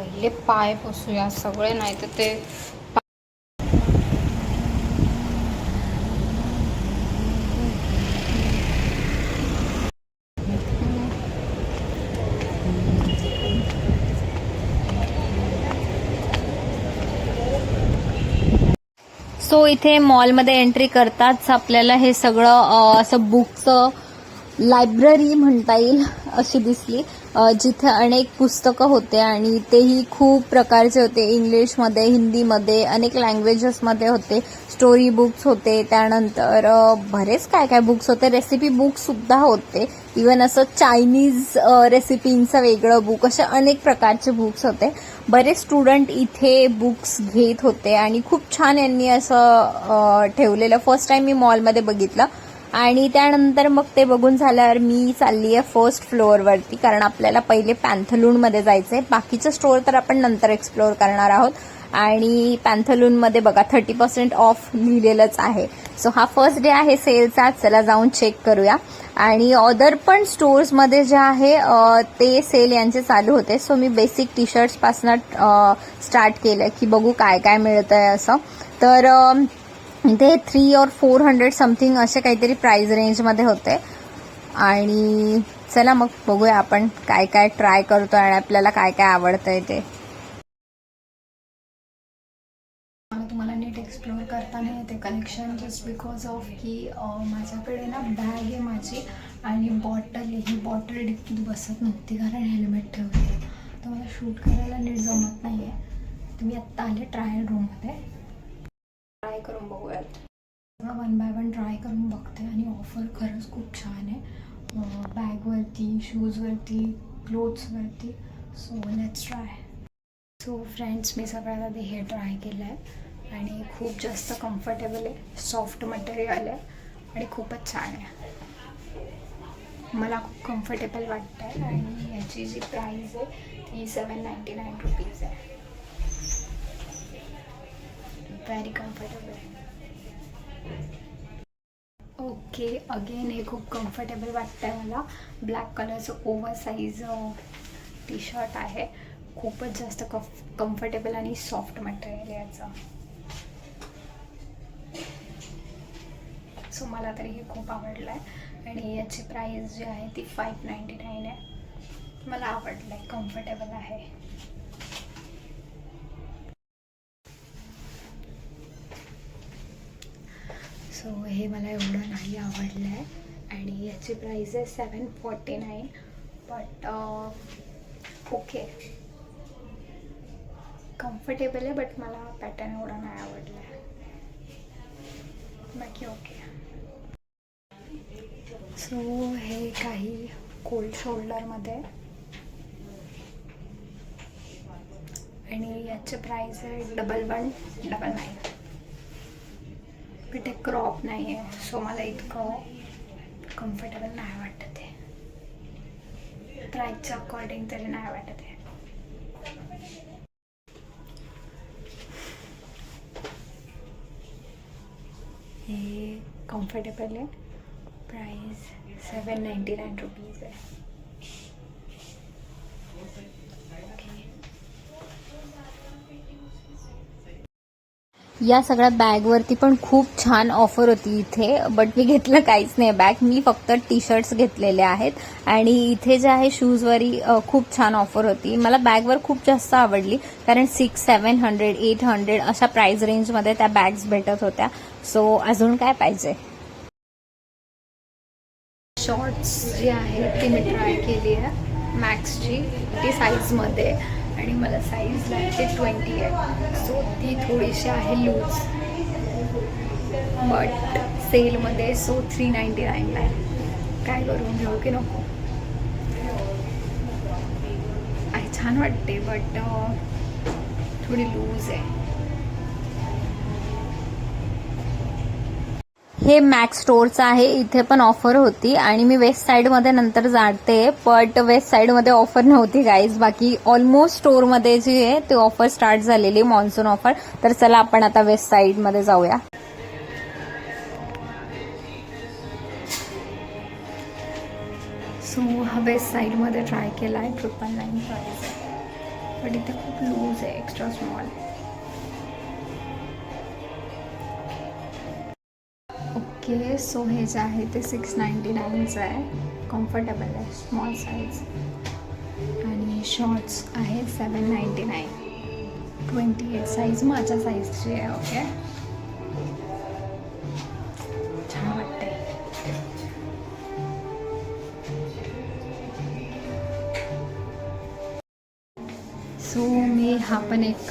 पहिले पाय पुसूया सगळे नाही तर ते सो इथे मॉलमध्ये एंट्री करताच आपल्याला हे सगळं असं बुकचं लायब्ररी म्हणता येईल अशी दिसली. जिथे अनेक पुस्तकं होते आणि तेही खूप प्रकारचे होते. इंग्लिशमध्ये हिंदीमध्ये अनेक लँग्वेजेसमध्ये होते. स्टोरी बुक्स होते. त्यानंतर बरेच काय काय बुक्स होते. रेसिपी बुक्ससुद्धा होते. इवन असं चायनीज रेसिपींचं वेगळं बुक असे अनेक प्रकारचे बुक्स होते. बरेच स्टुडंट इथे बुक्स घेत होते आणि खूप छान यांनी असं ठेवलेलं. फर्स्ट टाइम मी मॉलमध्ये बघितलं. आणि त्यानंतर मग ते बघून झाल्यावर मी चालली आहे फर्स्ट फ्लोअरवरती कारण आपल्याला पहिले पॅन्थलूनमध्ये जायचं आहे बाकीचं स्टोअर तर आपण नंतर एक्सप्लोअर करणार आहोत. आणि पॅन्थलूनमध्ये बघा थर्टी पर्सेंट ऑफ लिहिलेलंच आहे. सो हा फर्स्ट डे आहे सेलचा चला जाऊन चेक करूया. आणि अदर पण स्टोर्समध्ये जे आहे ते सेल यांचे चालू होते. सो मी बेसिक टी शर्ट्सपासनं स्टार्ट केलं की बघू काय काय मिळतं आहे असं. तर ते इथे थ्री और फोर हंड्रेड समथिंग असे काहीतरी प्राईज रेंजमध्ये होते. आणि चला मग बघूया आपण काय काय ट्राय करतो आणि आपल्याला काय काय आवडतंय ते. तुम्हाला नीट एक्सप्लोअर करता नाही येते. कलेक्शन जस्ट बिकॉज ऑफ की माझ्याकडे ना बॅग आहे माझी आणि बॉटल ही बॉटल डिक्कीत बसत नव्हती कारण हेल्मेट ठेवते तर मला शूट करायला नीट जमत नाही आहे तुम्ही आत्ता आले ट्रायल रूममध्ये ट्राय करून बघूयात. वन बाय वन ट्राय करून बघते आणि ऑफर खरंच खूप छान आहे. बॅगवरती शूजवरती क्लोथ्सवरती so let's try so friends मी सगळ्यात आधी हे ट्राय केलं आहे आणि खूप जास्त कम्फर्टेबल आहे. सॉफ्ट मटेरियल आहे आणि खूपच छान आहे. मला खूप कम्फर्टेबल वाटतं आहे आणि ह्याची जी प्राईज आहे ती सेवन नाईंटी नाईन रुपीज आहे. व्हेरी कम्फर्टेबल ओके अगेन हे खूप कम्फर्टेबल वाटतं आहे मला. ब्लॅक कलरचं ओव्हर साईज टी शर्ट आहे. खूपच जास्त कफ कम्फर्टेबल आणि सॉफ्ट मटेरियल याचं. सो मला तरी हे खूप आवडलं आहे आणि याची प्राईस जी आहे ती फाईव्ह नाईंटी नाईन आहे. मला आवडलं आहे कम्फर्टेबल आहे. सो हे मला एवढं नाही आवडलं आहे आणि याची प्राईस आहे seven forty nine but okay comfortable आहे बट मला पॅटर्न एवढा नाही आवडला. आहे बाकी ओके सो हे काही कोल्ड शोल्डरमध्ये आणि याचे प्राईस आहे double one double nine but ते क्रॉप नाही आहे सो मला इतकं कम्फर्टेबल नाही वाटत आहे. प्राईजच्या अकॉर्डिंग तरी नाही वाटत आहे. हे कम्फर्टेबल आहे. Price seven ninety nine rupees आहे. या सगळ्या बॅगवरती पण खूप छान ऑफर होती इथे बट मी घेतलं काहीच नाही बॅग. मी फक्त टी शर्ट्स घेतलेले आहेत. आणि इथे जे आहे शूजवरी खूप छान ऑफर होती. मला बॅगवर खूप जास्त आवडली कारण six seven hundred eight hundred अशा प्राईस रेंजमध्ये त्या बॅग्स भेटत होत्या. सो अजून काय पाहिजे? शॉर्ट्स जी आहेत ती मी ट्राय केली आहे. मॅक्सची ती साईजमध्ये आणि मला साईज लागते ट्वेंटी आहे सो ती थोडीशी आहे लूज बट सेलमध्ये सो थ्री नाईंटी नाईनला आहे. काय करून घेऊ की नको? आहे छान वाटते बट थोडी लूज आहे. हे मॅक्स स्टोअरचं आहे. इथे पण ऑफर होती. आणि मी वेस्ट साईडमध्ये नंतर जाते. बट वेस्ट साईडमध्ये ऑफर नव्हती गाईज बाकी ऑलमोस्ट स्टोअरमध्ये जी आहे ती ऑफर स्टार्ट झालेली मॉन्सून ऑफर तर चला आपण आता वेस्ट साईडमध्ये जाऊया. सो हा वेस्ट साईडमध्ये ट्राय केला आहे ट्रिपल नाईन प्राईज बट इथे खूप लूज आहे एक्स्ट्रा स्मॉल ओके सो हे जे आहे ते सिक्स नाईंटी नाईनचं आहे. कम्फर्टेबल आहे. स्मॉल साईज आणि शॉर्ट्स आहे seven ninety nine twenty eight size माझ्या साईजची आहे ओके छान वाटते सो मी हा पण एक